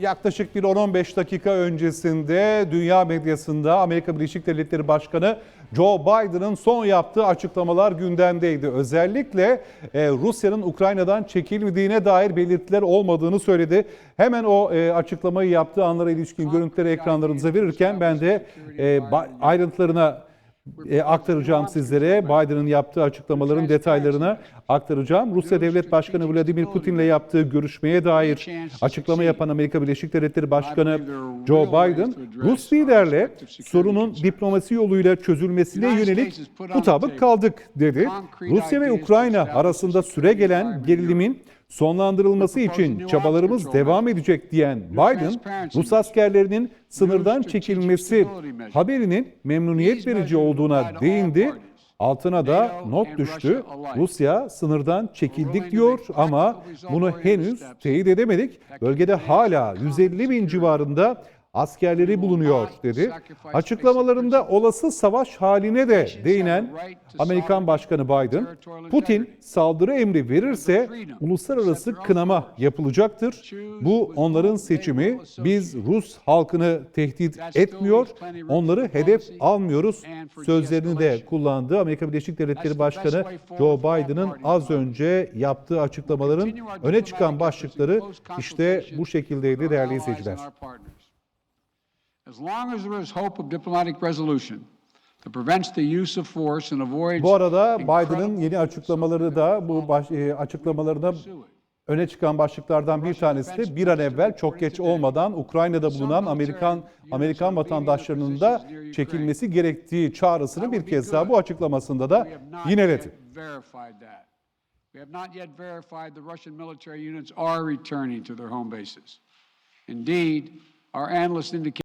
Yaklaşık bir 10-15 dakika öncesinde dünya medyasında Amerika Birleşik Devletleri Başkanı Joe Biden'ın son yaptığı açıklamalar gündemdeydi. Özellikle e, Rusya'nın Ukrayna'dan çekilmediğine dair belirtiler olmadığını söyledi. Hemen o e, açıklamayı yaptığı anlara ilişkin görüntüleri ekranlarınıza verirken ben de e, ayrıntılarına e, aktaracağım sizlere. Biden'ın yaptığı açıklamaların detaylarını aktaracağım. Rusya Devlet Başkanı Vladimir Putin'le yaptığı görüşmeye dair açıklama yapan Amerika Birleşik Devletleri Başkanı Joe Biden, Rus liderle sorunun diplomasi yoluyla çözülmesine yönelik mutabık kaldık dedi. Rusya ve Ukrayna arasında süre gelen gerilimin sonlandırılması için çabalarımız devam edecek diyen Biden, Rus askerlerinin sınırdan çekilmesi haberinin memnuniyet verici olduğuna değindi. Altına da not düştü. Rusya sınırdan çekildik diyor ama bunu henüz teyit edemedik. Bölgede hala 150 bin civarında askerleri bulunuyor dedi. Açıklamalarında olası savaş haline de değinen Amerikan Başkanı Biden, Putin saldırı emri verirse uluslararası kınama yapılacaktır. Bu onların seçimi. Biz Rus halkını tehdit etmiyor, onları hedef almıyoruz sözlerini de kullandı. Amerika Birleşik Devletleri Başkanı Joe Biden'ın az önce yaptığı açıklamaların öne çıkan başlıkları işte bu şekildeydi değerli izleyiciler. Bu arada Biden'ın yeni açıklamaları da bu baş, e, açıklamalarına öne çıkan başlıklardan bir tanesi de bir an evvel çok geç olmadan Ukrayna'da bulunan Amerikan Amerikan vatandaşlarının da çekilmesi gerektiği çağrısını bir kez daha bu açıklamasında da yineledi. We have not yet verified the Russian military units are returning to their home bases. Indeed, our analysts indicate